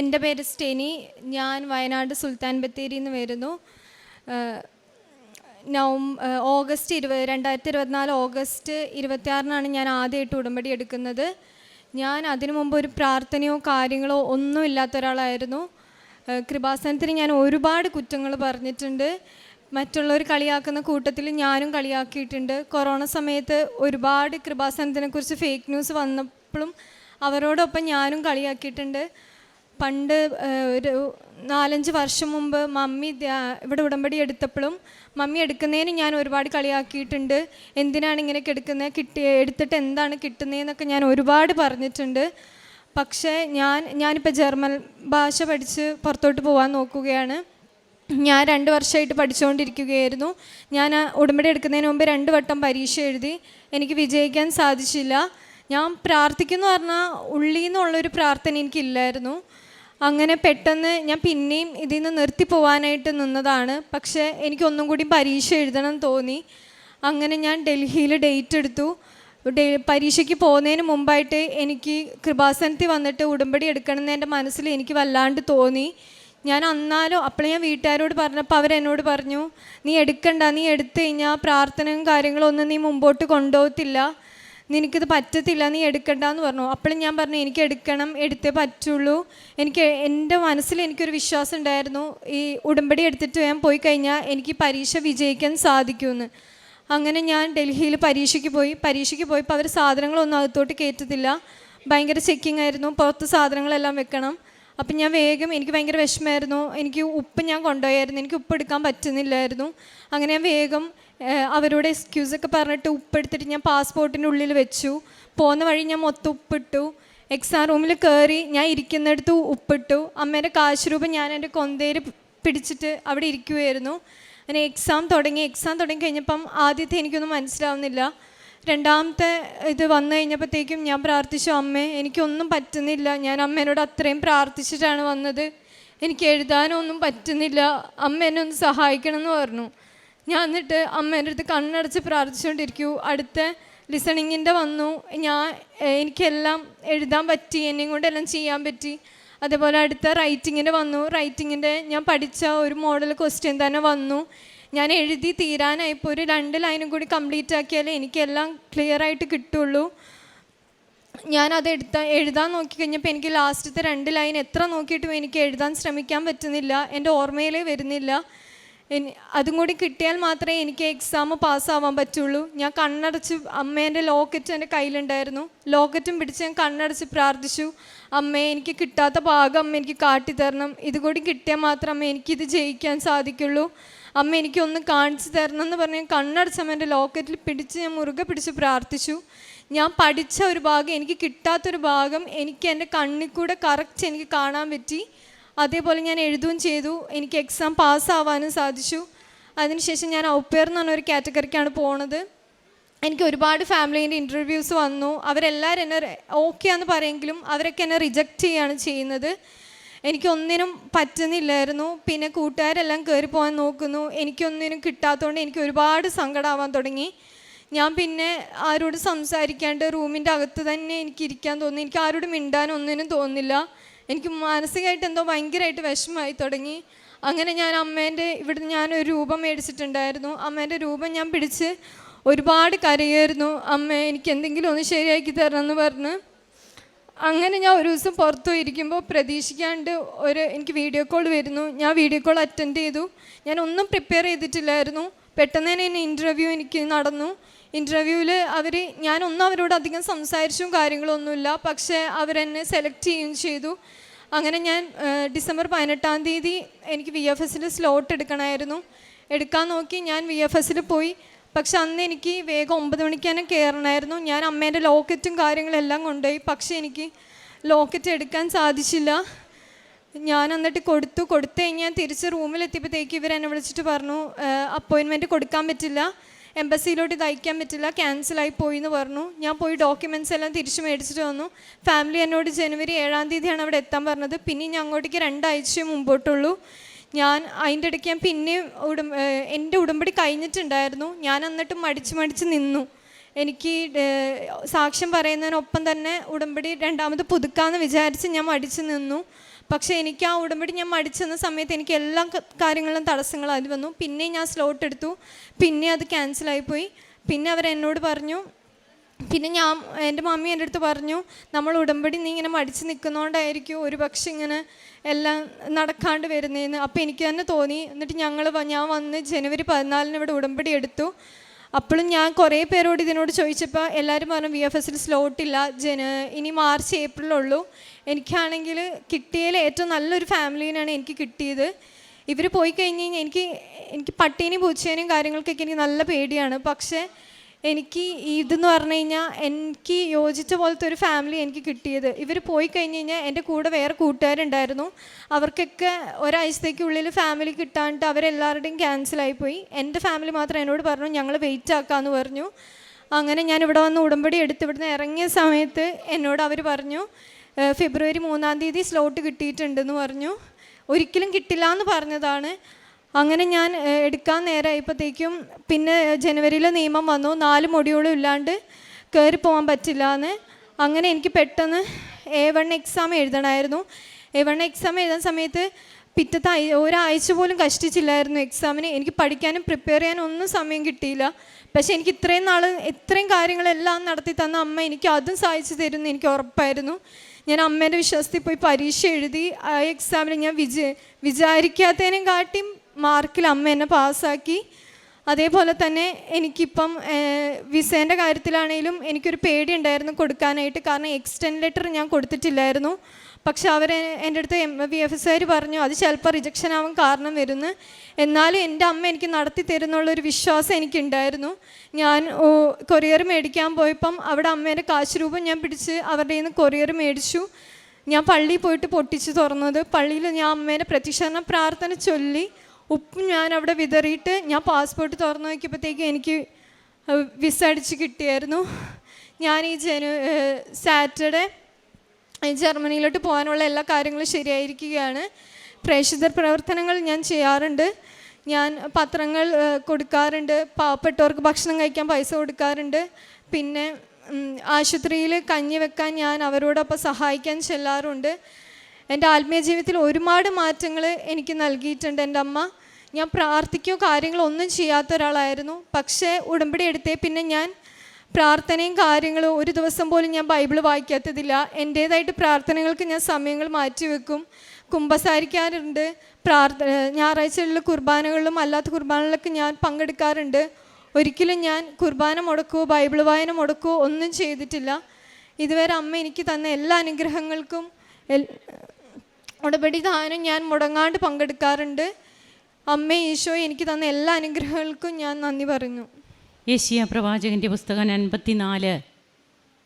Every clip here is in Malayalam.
എന്റെ പേര് സ്റ്റെനി. ഞാൻ വയനാട് സുൽത്താൻ ബത്തേരി നിന്ന് വരുന്നു നവം ഓഗസ്റ്റ് ഇരുപത് രണ്ടായിരത്തി ഇരുപത്തിനാല് ഓഗസ്റ്റ് ഇരുപത്തിയാറിനാണ് ഞാൻ ആദ്യമായിട്ട് ഉടമ്പടി എടുക്കുന്നത്. ഞാൻ അതിനു മുമ്പ് ഒരു പ്രാർത്ഥനയോ കാര്യങ്ങളോ ഒന്നും ഇല്ലാത്ത ഒരാളായിരുന്നു. കൃപാസനത്തിന് ഞാൻ ഒരുപാട് കുറ്റങ്ങൾ പറഞ്ഞിട്ടുണ്ട്. മറ്റുള്ളവർ കളിയാക്കുന്ന കൂട്ടത്തിൽ ഞാനും കളിയാക്കിയിട്ടുണ്ട്. കൊറോണ സമയത്ത് ഒരുപാട് കൃപാസനത്തിനെക്കുറിച്ച് ഫേക്ക് ന്യൂസ് വന്നപ്പോഴും അവരോടൊപ്പം ഞാനും കളിയാക്കിയിട്ടുണ്ട്. പണ്ട് ഒരു നാലഞ്ച് വർഷം മുമ്പ് മമ്മി ഇവിടെ ഉടമ്പടി എടുത്തപ്പോഴും മമ്മി എടുക്കുന്നതിന് ഞാൻ ഒരുപാട് കളിയാക്കിയിട്ടുണ്ട്. എന്തിനാണ് ഇങ്ങനെയൊക്കെ എടുക്കുന്നത് കിട്ടി എടുത്തിട്ട് എന്താണ് കിട്ടുന്നതെന്നൊക്കെ ഞാൻ ഒരുപാട് പറഞ്ഞിട്ടുണ്ട്. പക്ഷേ ഞാൻ ഞാനിപ്പോൾ ജർമ്മൻ ഭാഷ പഠിച്ച് പുറത്തോട്ട് പോകാൻ നോക്കുകയാണ്. ഞാൻ രണ്ട് വർഷമായിട്ട് പഠിച്ചുകൊണ്ടിരിക്കുകയായിരുന്നു ഞാൻ ഉടമ്പടി എടുക്കുന്നതിന് മുമ്പ് രണ്ട് വട്ടം പരീക്ഷ എഴുതി. എനിക്ക് വിജയിക്കാൻ സാധിച്ചില്ല. ഞാൻ പ്രാർത്ഥിക്കുന്നു പറഞ്ഞാൽ ഉള്ളിൽ നിന്നുള്ളൊരു പ്രാർത്ഥന എനിക്കില്ലായിരുന്നു. അങ്ങനെ പെട്ടെന്ന് ഞാൻ പിന്നെയും ഇതിൽ നിന്ന് നിർത്തി പോവാനായിട്ട് നിന്നതാണ്. പക്ഷേ എനിക്ക് ഒന്നും കൂടി പരീക്ഷ എഴുതണം തോന്നി. അങ്ങനെ ഞാൻ ഡൽഹിയിൽ ഡേറ്റ് എടുത്തു. പരീക്ഷയ്ക്ക് പോകുന്നതിന് മുമ്പായിട്ട് എനിക്ക് കൃപാസനത്തിൽ വന്നിട്ട് ഉടമ്പടി എടുക്കണമെന്ന് എന്റെ മനസ്സിൽ എനിക്ക് വല്ലാണ്ട് തോന്നി. ഞാൻ അന്നാലും അപ്പോൾ ഞാൻ വീട്ടുകാരോട് പറഞ്ഞപ്പോൾ അവരെന്നോട് പറഞ്ഞു നീ എടുക്കണ്ട നീ എടുത്തു കഴിഞ്ഞാൽ പ്രാർത്ഥനയും കാര്യങ്ങളൊന്നും നീ മുമ്പോട്ട് കൊണ്ടുപോകത്തില്ല. നിനക്കിത് പറ്റത്തില്ല നീ എടുക്കണ്ട എന്ന് പറഞ്ഞു. അപ്പോഴും ഞാൻ പറഞ്ഞു എനിക്ക് എടുക്കണം എടുത്തേ പറ്റുള്ളൂ. എനിക്ക് എന്റെ മനസ്സിൽ എനിക്കൊരു വിശ്വാസം ഉണ്ടായിരുന്നു. ഈ ഉടമ്പടി എടുത്തിട്ട് ഞാൻ പോയി കഴിഞ്ഞാൽ എനിക്ക് പരീക്ഷ വിജയിക്കാൻ സാധിക്കുമെന്ന്. അങ്ങനെ ഞാൻ ഡൽഹിയിൽ പരീക്ഷയ്ക്ക് പോയി. പരീക്ഷയ്ക്ക് പോയപ്പോൾ അവർ സാധനങ്ങളൊന്നും അകത്തോട്ട് കയറ്റത്തില്ല. ഭയങ്കര ചെക്കിംഗ് ആയിരുന്നു. പുറത്ത് സാധനങ്ങളെല്ലാം വെക്കണം. അപ്പം ഞാൻ വേഗം എനിക്ക് ഭയങ്കര വിഷമമായിരുന്നു. എനിക്ക് ഉപ്പ് ഞാൻ കൊണ്ടുപോയായിരുന്നു. എനിക്ക് ഉപ്പ് എടുക്കാൻ പറ്റുന്നില്ലായിരുന്നു. അങ്ങനെ ഞാൻ വേഗം ഏഹ്, എക്സ്ക്യൂസ് ഒക്കെ പറഞ്ഞിട്ട് ഉപ്പെടുത്തിട്ട് ഞാൻ പാസ്പോർട്ടിന്റെ ഉള്ളിൽ വെച്ചു. പോകുന്ന വഴി ഞാൻ മൊത്തം ഉപ്പിട്ടു. എക്സാം റൂമിൽ കയറി ഞാൻ ഇരിക്കുന്നിടത്ത് ഉപ്പിട്ടു. അമ്മേന്റെ കാശ് രൂപം ഞാൻ എന്റെ കൊന്തേര് പിടിച്ചിട്ട് അവിടെ ഇരിക്കുമായിരുന്നു അങ്ങനെ എക്സാം തുടങ്ങി. എക്സാം തുടങ്ങി കഴിഞ്ഞപ്പം ആദ്യത്തെ എനിക്കൊന്നും മനസ്സിലാവുന്നില്ല. രണ്ടാമത്തെ ഇത് വന്നു കഴിഞ്ഞപ്പോഴത്തേക്കും ഞാൻ പ്രാർത്ഥിച്ചു അമ്മേ എനിക്കൊന്നും പറ്റുന്നില്ല. ഞാൻ അമ്മേനോട് അത്രയും പ്രാർത്ഥിച്ചിട്ടാണ് വന്നത്. എനിക്ക് എഴുതാനൊന്നും പറ്റുന്നില്ല. അമ്മ എന്നെ ഒന്ന് സഹായിക്കണം എന്ന് പറഞ്ഞു. ഞാൻ എന്നിട്ട് അമ്മേന്റെ അടുത്ത് കണ്ണടച്ച് പ്രാർത്ഥിച്ചുകൊണ്ടിരിക്കൂ. അടുത്ത ലിസണിങ്ങിന്റെ വന്നു. ഞാൻ എനിക്കെല്ലാം എഴുതാൻ പറ്റി എന്നെയും കൊണ്ട് എല്ലാം ചെയ്യാൻ പറ്റി. അതേപോലെ അടുത്ത റൈറ്റിങ്ങിന്റെ വന്നു. റൈറ്റിങ്ങിന്റെ ഞാൻ പഠിച്ച ഒരു മോഡൽ ക്വസ്റ്റ്യൻ തന്നെ വന്നു. ഞാൻ എഴുതി തീരാനായിപ്പോൾ ഒരു രണ്ട് ലൈനും കൂടി കംപ്ലീറ്റ് ആക്കിയാലേ എനിക്കെല്ലാം ക്ലിയർ ആയിട്ട് കിട്ടുള്ളൂ. ഞാനത് എടുത്ത എഴുതാൻ നോക്കിക്കഴിഞ്ഞപ്പോൾ എനിക്ക് ലാസ്റ്റത്തെ രണ്ട് ലൈൻ എത്ര നോക്കിയിട്ടും എനിക്ക് എഴുതാൻ ശ്രമിക്കാൻ പറ്റുന്നില്ല. എന്റെ ഓർമ്മയിലേ വരുന്നില്ല. അതും കൂടി കിട്ടിയാൽ മാത്രമേ എനിക്ക് എക്സാം പാസ്സാവാൻ പറ്റുള്ളൂ. ഞാൻ കണ്ണടച്ച് അമ്മേന്റെ ലോക്കറ്റ് എന്റെ കയ്യിലുണ്ടായിരുന്നു. ലോക്കറ്റും പിടിച്ച് ഞാൻ കണ്ണടച്ച് പ്രാർത്ഥിച്ചു. അമ്മേ എനിക്ക് കിട്ടാത്ത ഭാഗം അമ്മ എനിക്ക് കാട്ടിത്തരണം ഇതുകൂടി കിട്ടിയാൽ മാത്രം അമ്മ എനിക്കിത് ജയിക്കാൻ സാധിക്കുള്ളൂ. അമ്മ എനിക്കൊന്ന് കാണിച്ചു തരണം എന്ന് പറഞ്ഞ് കണ്ണടച്ച് അമ്മേന്റെ ലോക്കറ്റിൽ പിടിച്ച് ഞാൻ മുറുകെ പിടിച്ച് പ്രാർത്ഥിച്ചു. ഞാൻ പഠിച്ച ഒരു ഭാഗം എനിക്ക് കിട്ടാത്തൊരു ഭാഗം എനിക്ക് എന്റെ കണ്ണിൽ കൂടെ കറക്റ്റ് എനിക്ക് കാണാൻ പറ്റി. അതേപോലെ ഞാൻ എഴുതുകയും ചെയ്തു. എനിക്ക് എക്സാം പാസ്സാവാനും സാധിച്ചു. അതിനുശേഷം ഞാൻ ഔപ്പയർ എന്ന് പറഞ്ഞൊരു കാറ്റഗറിക്കാണ് പോണത്. എനിക്ക് ഒരുപാട് ഫാമിലീന്റെ ഇന്റർവ്യൂസ് വന്നു. അവരെല്ലാവരും എന്നെ ഓക്കെ എന്ന് പറയുമെങ്കിലും അവരൊക്കെ എന്നെ റിജക്റ്റ് ചെയ്യുകയാണ് ചെയ്യുന്നത്. എനിക്കൊന്നിനും പറ്റുന്നില്ലായിരുന്നു. പിന്നെ കൂട്ടുകാരെല്ലാം കയറി പോകാൻ നോക്കുന്നു. എനിക്കൊന്നിനും കിട്ടാത്തതുകൊണ്ട് എനിക്ക് ഒരുപാട് സങ്കടമാവാൻ തുടങ്ങി. ഞാൻ പിന്നെ ആരോട് സംസാരിക്കാണ്ട് റൂമിന്റെ അകത്ത് തന്നെ എനിക്ക് ഇരിക്കാൻ തോന്നി. എനിക്ക് ആരോടും മിണ്ടാൻ ഒന്നിനും തോന്നുന്നില്ല എനിക്ക് മാനസികമായിട്ട് എന്തോ ഭയങ്കരമായിട്ട് വിഷമമായി തുടങ്ങി. അങ്ങനെ ഞാൻ അമ്മേന്റെ ഇവിടെ ഞാനൊരു രൂപം മേടിച്ചിട്ടുണ്ടായിരുന്നു. അമ്മേന്റെ രൂപം ഞാൻ പിടിച്ച് ഒരുപാട് കരയായിരുന്നു. അമ്മ എനിക്ക് എന്തെങ്കിലും ഒന്ന് ശരിയാക്കി തരണം എന്ന് പറഞ്ഞ് അങ്ങനെ ഞാൻ ഒരു ദിവസം പുറത്തു ഇരിക്കുമ്പോൾ പ്രതീക്ഷിക്കാണ്ട് ഒരു എനിക്ക് വീഡിയോ കോൾ വരുന്നു. ഞാൻ വീഡിയോ കോൾ അറ്റൻഡ് ചെയ്തു. ഞാൻ ഒന്നും പ്രിപ്പയർ ചെയ്തിട്ടില്ലായിരുന്നു. പെട്ടെന്ന് തന്നെ എന്നെ ഇന്റർവ്യൂ എനിക്ക് നടന്നു. ഇന്റർവ്യൂവിൽ അവർ ഞാനൊന്നും അവരോട് അധികം സംസാരിച്ചും കാര്യങ്ങളൊന്നുമില്ല. പക്ഷേ അവരെന്നെ സെലക്ട് ചെയ്യുകയും ചെയ്തു. അങ്ങനെ ഞാൻ ഡിസംബർ പതിനെട്ടാം തീയതി എനിക്ക് വി എഫ് എസിൽ സ്ലോട്ട് എടുക്കണമായിരുന്നു എടുക്കാൻ നോക്കി ഞാൻ വി എഫ് എസിൽ പോയി. പക്ഷെ അന്ന് എനിക്ക് വേഗം ഒമ്പത് മണിക്ക് തന്നെ കയറണമായിരുന്നു ഞാൻ അമ്മേന്റെ ലോക്കറ്റും കാര്യങ്ങളെല്ലാം കൊണ്ടുപോയി. പക്ഷേ എനിക്ക് ലോക്കറ്റ് എടുക്കാൻ സാധിച്ചില്ല. ഞാൻ എന്നിട്ട് കൊടുത്തു. കൊടുത്തു കഴിഞ്ഞാൽ തിരിച്ച് റൂമിലെത്തിയപ്പോഴത്തേക്ക് ഇവരെന്നെ വിളിച്ചിട്ട് പറഞ്ഞു അപ്പോയിൻമെന്റ് കൊടുക്കാൻ പറ്റില്ല. എംബസിയിലോട്ട് ഇത് അയക്കാൻ പറ്റില്ല. ക്യാൻസലായി പോയി എന്ന് പറഞ്ഞു. ഞാൻ പോയി ഡോക്യുമെന്റ്സ് എല്ലാം തിരിച്ചു മേടിച്ചിട്ട് വന്നു. ഫാമിലി എന്നോട് ജനുവരി ഏഴാം തീയതിയാണ് അവിടെ എത്താൻ പറഞ്ഞത്. പിന്നെ ഞാൻ അങ്ങോട്ടേക്ക് രണ്ടാഴ്ച മുമ്പോട്ടുള്ളൂ. ഞാൻ അതിന്റെ ഇടയ്ക്ക് ഞാൻ പിന്നെയും ഉടം എന്റെ ഉടമ്പടി കഴിഞ്ഞിട്ടുണ്ടായിരുന്നു. ഞാൻ എന്നിട്ട് മടിച്ച് മടിച്ച് നിന്നു. എനിക്ക് സാക്ഷ്യം പറയുന്നതിനൊപ്പം തന്നെ ഉടമ്പടി രണ്ടാമത് പുതുക്കാമെന്ന് വിചാരിച്ച് ഞാൻ മടിച്ച് നിന്നു. പക്ഷേ എനിക്ക് ആ ഉടമ്പടി ഞാൻ മടിച്ചെന്ന സമയത്ത് എനിക്ക് എല്ലാ കാര്യങ്ങളും തടസ്സങ്ങളും അതിൽ വന്നു. പിന്നെ ഞാൻ സ്ലോട്ട് എടുത്തു. പിന്നെ അത് ക്യാൻസലായിപ്പോയി പിന്നെ അവർ എന്നോട് പറഞ്ഞു പിന്നെ ഞാൻ എന്റെ മമ്മി എന്റെ അടുത്ത് പറഞ്ഞു നമ്മൾ ഉടമ്പടി നീ ഇങ്ങനെ മടിച്ച് നിൽക്കുന്നതുകൊണ്ടായിരിക്കും ഒരു പക്ഷെ ഇങ്ങനെ എല്ലാം നടക്കാണ്ട് വരുന്നതെന്ന് അപ്പോൾ എനിക്ക് തന്നെ തോന്നി. എന്നിട്ട് ഞങ്ങൾ ഞാൻ വന്ന് ജനുവരി പതിനാലിന് ഇവിടെ ഉടമ്പടി എടുത്തു. അപ്പോഴും ഞാൻ കുറേ പേരോട് ഇതിനോട് ചോദിച്ചപ്പോൾ എല്ലാവരും പറഞ്ഞു വി എഫ് എസിൽ സ്ലോട്ടില്ല ജന ഇനി മാർച്ച് ഏപ്രിലുള്ളൂ എനിക്കാണെങ്കിൽ കിട്ടിയതിൽ ഏറ്റവും നല്ലൊരു ഫാമിലീനാണ് എനിക്ക് കിട്ടിയത്. ഇവർ പോയി കഴിഞ്ഞ് കഴിഞ്ഞാൽ എനിക്ക് എനിക്ക് പട്ടീനെയും പൂച്ചേനെയും കാര്യങ്ങൾക്കൊക്കെ എനിക്ക് നല്ല പേടിയാണ്. പക്ഷേ എനിക്ക് ഇതെന്ന് പറഞ്ഞു കഴിഞ്ഞാൽ എനിക്ക് യോജിച്ച പോലത്തെ ഒരു ഫാമിലി എനിക്ക് കിട്ടിയത്. ഇവർ പോയി കഴിഞ്ഞ് കഴിഞ്ഞാൽ എന്റെ കൂടെ വേറെ കൂട്ടുകാരുണ്ടായിരുന്നു. അവർക്കൊക്കെ ഒരാഴ്ചത്തേക്കുള്ളിൽ ഫാമിലി കിട്ടാണ്ട് അവരെല്ലാവരുടെയും ക്യാൻസലായിപ്പോയി എന്റെ ഫാമിലി മാത്രം എന്നോട് പറഞ്ഞു ഞങ്ങൾ വെയിറ്റ് ആക്കാമെന്ന് പറഞ്ഞു. അങ്ങനെ ഞാൻ ഇവിടെ വന്ന് ഉടമ്പടി എടുത്ത് ഇവിടുന്ന് ഇറങ്ങിയ സമയത്ത് എന്നോട് അവർ പറഞ്ഞു "ഏഹ് ഫെബ്രുവരി മൂന്നാം തീയതി സ്ലോട്ട് കിട്ടിയിട്ടുണ്ടെന്ന് പറഞ്ഞു. ഒരിക്കലും കിട്ടില്ല എന്ന് പറഞ്ഞതാണ്. അങ്ങനെ ഞാൻ എടുക്കാൻ നേരമായപ്പോഴത്തേക്കും പിന്നെ ജനുവരിയിൽ നിയമം വന്നു. നാല് മൊഡ്യൂളും ഇല്ലാണ്ട് കയറി പോകാൻ പറ്റില്ല എന്ന് അങ്ങനെ എനിക്ക് പെട്ടെന്ന് എ വൺ എക്സാം എഴുതണമായിരുന്നു. എ വൺ എക്സാം എഴുതുന്ന സമയത്ത് പിറ്റത്തെ ഒരാഴ്ച പോലും കഷ്ടിച്ചില്ലായിരുന്നു എക്സാമിന് എനിക്ക് പഠിക്കാനും പ്രിപ്പയർ ചെയ്യാനും ഒന്നും സമയം കിട്ടിയില്ല. പക്ഷേ എനിക്ക് ഇത്രയും നാൾ ഇത്രയും കാര്യങ്ങളെല്ലാം നടത്തി തന്ന അമ്മ എനിക്ക് അതും സഹായിച്ചു തരുമെന്ന് എനിക്ക് ഉറപ്പായിരുന്നു. ഞാൻ അമ്മേന്റെ വിശ്വാസത്തിൽ പോയി പരീക്ഷ എഴുതി ആ എക്സാമിൽ ഞാൻ വിജ വിചാരിക്കാത്തതിനും കാട്ടി മാർക്കിൽ അമ്മ എന്നെ പാസ്സാക്കി. അതേപോലെ തന്നെ എനിക്കിപ്പം വിസേന്റെ കാര്യത്തിലാണെങ്കിലും എനിക്കൊരു പേടി ഉണ്ടായിരുന്നു കൊടുക്കാനായിട്ട്. കാരണം എക്സ്റ്റെൻഡ് ലെറ്റർ ഞാൻ കൊടുത്തിട്ടില്ലായിരുന്നു. പക്ഷെ അവർ എന്റെ അടുത്ത് എം വി എഫ് എസ്സുകാർ പറഞ്ഞു അത് ചിലപ്പോൾ റിജക്ഷൻ ആവാൻ കാരണം വരുന്നു. എന്നാലും എന്റെ അമ്മ എനിക്ക് നടത്തി തരുന്നുള്ളൊരു വിശ്വാസം എനിക്കുണ്ടായിരുന്നു. ഞാൻ കൊറിയർ മേടിക്കാൻ പോയപ്പം അവിടെ അമ്മേന്റെ കാശ് രൂപം ഞാൻ പിടിച്ച് അവരുടെ നിന്ന് കൊറിയർ മേടിച്ചു. ഞാൻ പള്ളിയിൽ പോയിട്ട് പൊട്ടിച്ച് തുറന്നത്. പള്ളിയിൽ ഞാൻ അമ്മേന്റെ പ്രതിഷേധ പ്രാർത്ഥന ചൊല്ലി. ഉപ്പും ഞാൻ അവിടെ വിതറിയിട്ട് ഞാൻ പാസ്പോർട്ട് തുറന്നു നോക്കിയപ്പോഴത്തേക്കും എനിക്ക് വിസ അടിച്ച് കിട്ടിയായിരുന്നു. ഞാൻ ഈ ജനു സാറ്റർഡേ ജർമ്മനിയിലോട്ട് പോകാനുള്ള എല്ലാ കാര്യങ്ങളും ശരിയായിരിക്കുകയാണ്. പ്രേക്ഷിത പ്രവർത്തനങ്ങൾ ഞാൻ ചെയ്യാറുണ്ട്. ഞാൻ പത്രങ്ങൾ കൊടുക്കാറുണ്ട്. പാവപ്പെട്ടവർക്ക് ഭക്ഷണം കഴിക്കാൻ പൈസ കൊടുക്കാറുണ്ട്. പിന്നെ ആശുപത്രിയിൽ കഞ്ഞി വെക്കാൻ ഞാൻ അവരോടൊപ്പം സഹായിക്കാൻ ചെല്ലാറുണ്ട്. എന്റെ ആത്മീയ ജീവിതത്തിൽ ഒരുപാട് മാറ്റങ്ങൾ എനിക്ക് നൽകിയിട്ടുണ്ട് എന്റെ അമ്മ. ഞാൻ പ്രാർത്ഥിക്കുകയോ കാര്യങ്ങളോ ഒന്നും ചെയ്യാത്ത ഒരാളായിരുന്നു. പക്ഷേ ഉടമ്പടി എടുത്തേ പിന്നെ ഞാൻ പ്രാർത്ഥനയും കാര്യങ്ങളും ഒരു ദിവസം പോലും ഞാൻ ബൈബിൾ വായിക്കാത്തതില്ല. എന്റേതായിട്ട് പ്രാർത്ഥനകൾക്ക് ഞാൻ സമയങ്ങൾ മാറ്റിവെക്കും കുമ്പസാരിക്കാറുണ്ട്. പ്രാർത്ഥ ഞായറാഴ്ചകളിൽ കുർബാനകളിലും അല്ലാത്ത കുർബാനകളിലൊക്കെ ഞാൻ പങ്കെടുക്കാറുണ്ട്. ഒരിക്കലും ഞാൻ കുർബാന മുടക്കുകയോ ബൈബിൾ വായന മുടക്കുകയോ ഒന്നും ചെയ്തിട്ടില്ല. ഇതുവരെ അമ്മ എനിക്ക് തന്ന എല്ലാ അനുഗ്രഹങ്ങൾക്കും ഉടമ്പടി ദാനം ഞാൻ മുടങ്ങാണ്ട് പങ്കെടുക്കാറുണ്ട്. അമ്മ ഈശോ എനിക്ക് തന്ന എല്ലാ അനുഗ്രഹങ്ങൾക്കും ഞാൻ നന്ദി പറയുന്നു. യേശിയ പ്രവാചകന്റെ പുസ്തകം അൻപത്തിനാല്.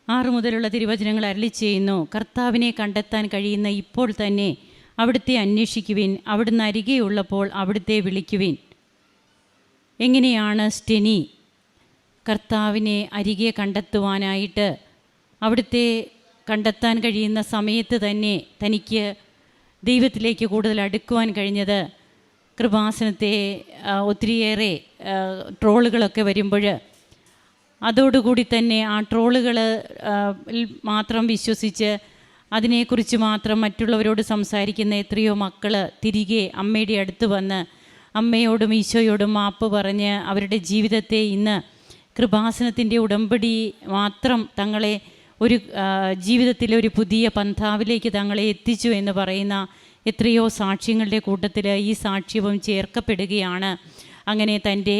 ആറു മുതലുള്ള തിരുവചനങ്ങൾ അരളി ചെയ്യുന്നു. കർത്താവിനെ കണ്ടെത്താൻ കഴിയുന്ന ഇപ്പോൾ തന്നെ അവിടുത്തെ അന്വേഷിക്കുവിൻ. അവിടുന്ന് അരികെയുള്ളപ്പോൾ അവിടുത്തെ വിളിക്കുവിൻ. എങ്ങനെയാണ് സ്റ്റെനി കർത്താവിനെ അരികെ കണ്ടെത്തുവാനായിട്ട് അവിടുത്തെ കണ്ടെത്താൻ കഴിയുന്ന സമയത്ത് തന്നെ തനിക്ക് ദൈവത്തിലേക്ക് കൂടുതൽ അടുക്കുവാൻ കഴിഞ്ഞത്? കൃപാസനത്തെ ഒത്തിരിയേറെ ട്രോളുകളൊക്കെ വരുമ്പോൾ അതോടുകൂടി തന്നെ ആ ട്രോളുകൾ മാത്രം വിശ്വസിച്ച് അതിനെക്കുറിച്ച് മാത്രം മറ്റുള്ളവരോട് സംസാരിക്കുന്ന എത്രയോ മക്കൾ തിരികെ അമ്മയുടെ അടുത്ത് വന്ന് അമ്മയോടും ഈശോയോടും മാപ്പ് പറഞ്ഞ് അവരുടെ ജീവിതത്തെ ഇന്ന് കൃപാസനത്തിന്റെ ഉടമ്പടി മാത്രം തങ്ങളെ ഒരു ജീവിതത്തിലെ ഒരു പുതിയ പന്ഥാവിലേക്ക് തങ്ങളെ എത്തിച്ചു എന്ന് പറയുന്ന എത്രയോ സാക്ഷ്യങ്ങളുടെ കൂട്ടത്തിൽ ഈ സാക്ഷ്യവും ചേർക്കപ്പെടുകയാണ്. അങ്ങനെ തന്റെ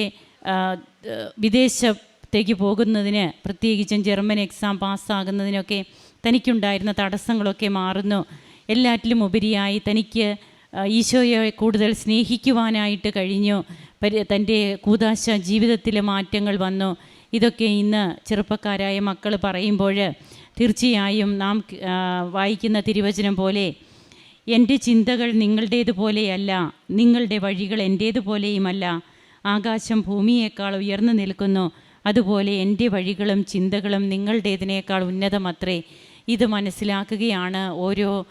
വിദേശത്തേക്ക് പോകുന്നതിന് പ്രത്യേകിച്ചും ജർമ്മൻ എക്സാം പാസ്സാകുന്നതിനൊക്കെ തനിക്കുണ്ടായിരുന്ന തടസ്സങ്ങളൊക്കെ മാറുന്നു. എല്ലാറ്റിലും ഉപരിയായി തനിക്ക് ഈശോയെ കൂടുതൽ സ്നേഹിക്കുവാനായിട്ട് കഴിഞ്ഞു. പരി തന്റെ കൂതാശ ജീവിതത്തിലെ മാറ്റങ്ങൾ വന്നു. ഇതൊക്കെ ഇന്ന് ചെറുപ്പക്കാരായ മക്കൾ പറയുമ്പോൾ തീർച്ചയായും നാം വായിക്കുന്ന തിരുവചനം പോലെ എന്റെ ചിന്തകൾ നിങ്ങളുടേതുപോലെയല്ല നിങ്ങളുടെ വഴികൾ എന്റേതുപോലെയുമല്ല ആകാശം ഭൂമിയേക്കാൾ ഉയർന്നു നിൽക്കുന്നു അതുപോലെ എന്റെ വഴികളും ചിന്തകളും നിങ്ങളുടേതിനേക്കാൾ ഉന്നതമത്രേ. ഇത് മനസ്സിലാക്കുകയാണ് ഓരോ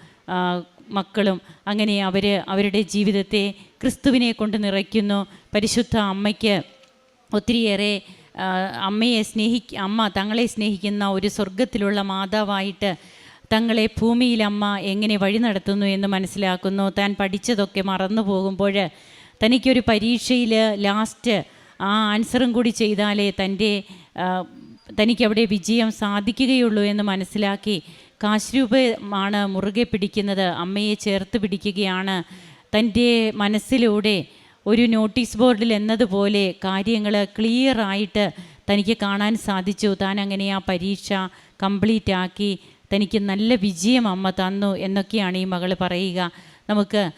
മക്കളും. അങ്ങനെ അവർ അവരുടെ ജീവിതത്തെ ക്രിസ്തുവിനെ കൊണ്ട് നിറയ്ക്കുന്നു. പരിശുദ്ധ അമ്മയ്ക്ക് ഒത്തിരിയേറെ അമ്മയെ സ്നേഹി അമ്മ തങ്ങളെ സ്നേഹിക്കുന്ന ഒരു സ്വർഗത്തിലുള്ള മാതാവായിട്ട് തങ്ങളെ ഭൂമിയിൽ അമ്മ എങ്ങനെ വഴി നടത്തുന്നു എന്ന് മനസ്സിലാക്കുന്നു. താൻ പഠിച്ചതൊക്കെ മറന്നു പോകുമ്പോൾ തനിക്കൊരു പരീക്ഷയിൽ ലാസ്റ്റ് ആ ആൻസറും കൂടി ചെയ്താലേ തന്റെ തനിക്കവിടെ വിജയം സാധിക്കുകയുള്ളൂ എന്ന് മനസ്സിലാക്കി കാശ്രൂപമാണ് മുറുകെ പിടിക്കുന്നത്. അമ്മയെ ചേർത്ത് പിടിക്കുകയാണ്. തന്റെ മനസ്സിലൂടെ ഒരു നോട്ടീസ് ബോർഡിൽ എന്നതുപോലെ കാര്യങ്ങൾ ക്ലിയറായിട്ട് തനിക്ക് കാണാൻ സാധിച്ചു. താൻ അങ്ങനെ ആ പരീക്ഷ കംപ്ലീറ്റ് ആക്കി തനിക്ക് നല്ല വിജയം അമ്മ തന്നു എന്നൊക്കെയാണ് ഈ മകൾ പറയുക. നമുക്ക്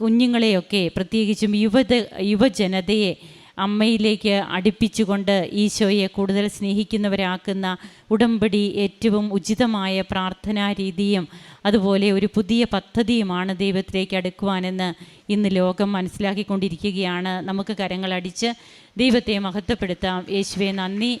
കുഞ്ഞുങ്ങളെയൊക്കെ പ്രത്യേകിച്ചും യുവത യുവജനതയെ അമ്മയിലേക്ക് അടുപ്പിച്ചുകൊണ്ട് ഈശോയെ കൂടുതൽ സ്നേഹിക്കുന്നവരാക്കുന്ന ഉടമ്പടി ഏറ്റവും ഉചിതമായ പ്രാർത്ഥനാ രീതിയും അതുപോലെ ഒരു പുതിയ പദ്ധതിയുമാണ് ദൈവത്തിലേക്ക് അടുക്കുവാനെന്ന് ഇന്ന് ലോകം മനസ്സിലാക്കിക്കൊണ്ടിരിക്കുകയാണ്. നമുക്ക് കരങ്ങളടിച്ച് ദൈവത്തെ മഹത്വപ്പെടുത്താം. യേശുവെ നന്ദി.